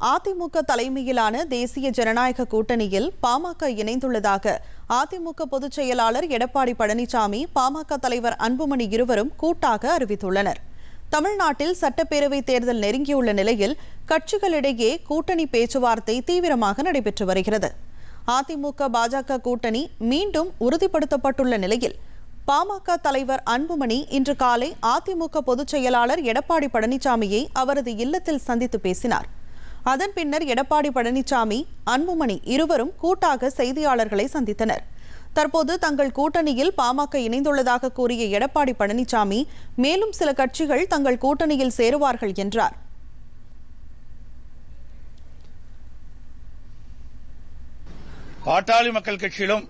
அதிமுக தலைமையிலான தேசிய ஜனநாயக கூட்டணியில் பாமக இணைந்துள்ளதாக அதிமுக பொதுச் செயலாளர் எடப்பாடி பழனிசாமி பாமக தலைவர் அன்புமணி இருவரும் கூட்டாக அறிவித்துள்ளனர். தமிழ்நாட்டில் சட்டப்பேரவை தேர்தல் நெருங்கியுள்ள நிலையில் கட்சிகளிடையே கூட்டணி பேச்சுவார்த்தை தீவிரமாக நடைபெற்று வருகிறது. அதிமுக பாஜக கூட்டணி மீண்டும் உறுதிப்படுத்தப்பட்டுள்ள நிலையில் பாமக தலைவர் அன்புமணி இன்று காலை அதிமுக பொதுச் செயலாளர் எடப்பாடி பழனிசாமியை அவரது இல்லத்தில் சந்தித்து பேசினார். அதன் பின்னர் எடப்பாடி பழனிசாமி அன்புமணி இருவரும் கூட்டாக செய்தியாளர்களை சந்தித்தனர். தற்போது தங்கள் கூட்டணியில் பாமக இணைந்துள்ளதாக கூறிய எடப்பாடி பழனிசாமி மேலும் சில கட்சிகள் தங்கள் கூட்டணியில் சேருவார்கள் என்றார். பாட்டாளி மக்கள் கட்சியிலும்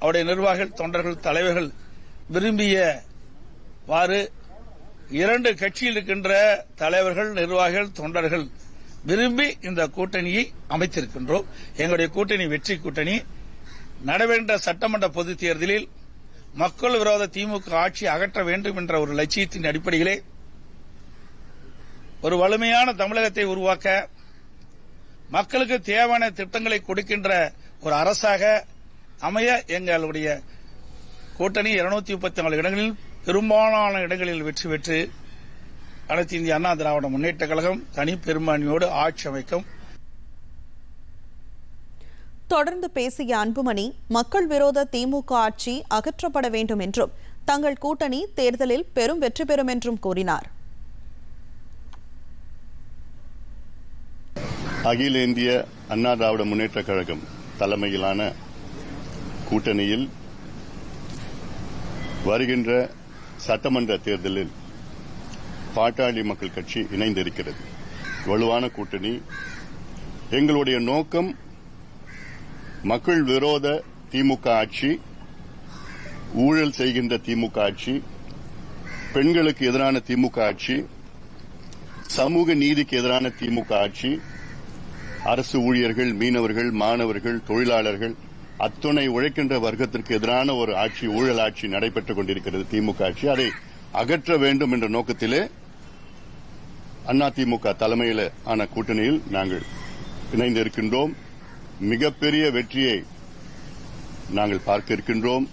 அவருடைய நிர்வாகிகள் தொண்டர்கள் தலைவர்கள் விரும்பியவாறு இரண்டு கட்சியில் இருக்கின்ற தலைவர்கள் நிர்வாகிகள் தொண்டர்கள் விரும்பி இந்த கூட்டணியை அமைத்திருக்கின்றோம். எங்களுடைய கூட்டணி வெற்றி கூட்டணி. நடவேண்ட சட்டமன்ற பொதுத் தேர்தலில் மக்கள் விரோத திமுக ஆட்சி அகற்ற வேண்டும் என்ற ஒரு லட்சியத்தின் அடிப்படையிலே ஒரு வலிமையான தமிழகத்தை உருவாக்க மக்களுக்கு தேவையான திட்டங்களை கொடுக்கின்ற ஒரு அரசாக அமைய எங்களுடைய கூட்டணி இருநூத்தி முப்பத்தி நாலு இடங்களில் பெரும்பாலான இடங்களில் வெற்றி பெற்று அனைத்து இந்திய அண்ணா திராவிட முன்னேற்ற கழகம் தனி பெரும்பான்மையோடு ஆட்சி அமைக்கும். தொடர்ந்து பேசிய அன்புமணி மக்கள் விரோத திமுக ஆட்சி அகற்றப்பட வேண்டும் என்றும் தங்கள் கூட்டணி தேர்தலில் பெரும் வெற்றி பெறும் என்றும் கூறினார். அகில இந்திய அண்ணா திராவிட முன்னேற்ற கழகம் தலைமையிலான கூட்டணியில் வருகின்ற சட்டமன்ற தேர்தலில் பாட்டாளி மக்கள் கட்சி இணைந்திருக்கிறது. வலுவான கூட்டணி. எங்களுடைய நோக்கம் மக்கள் விரோத திமுக ஆட்சி ஊழல் செய்கின்ற திமுக ஆட்சி பெண்களுக்கு எதிரான திமுக ஆட்சி சமூக நீதிக்கு எதிரான திமுக ஆட்சி அரசு ஊழியர்கள் மீனவர்கள் மாணவர்கள் தொழிலாளர்கள் அத்துணை உழைக்கின்ற வர்க்கத்திற்கு எதிரான ஒரு ஆட்சி ஊழல் ஆட்சி நடைபெற்றுக் கொண்டிருக்கிறது திமுக ஆட்சி. அதை அகற்ற வேண்டும் என்ற நோக்கத்திலே அதிமுக தலைமையில் ஆன கூட்டணியில் நாங்கள் இணைந்திருக்கின்றோம். மிகப்பெரிய வெற்றியை நாங்கள் பார்க்க இருக்கின்றோம்.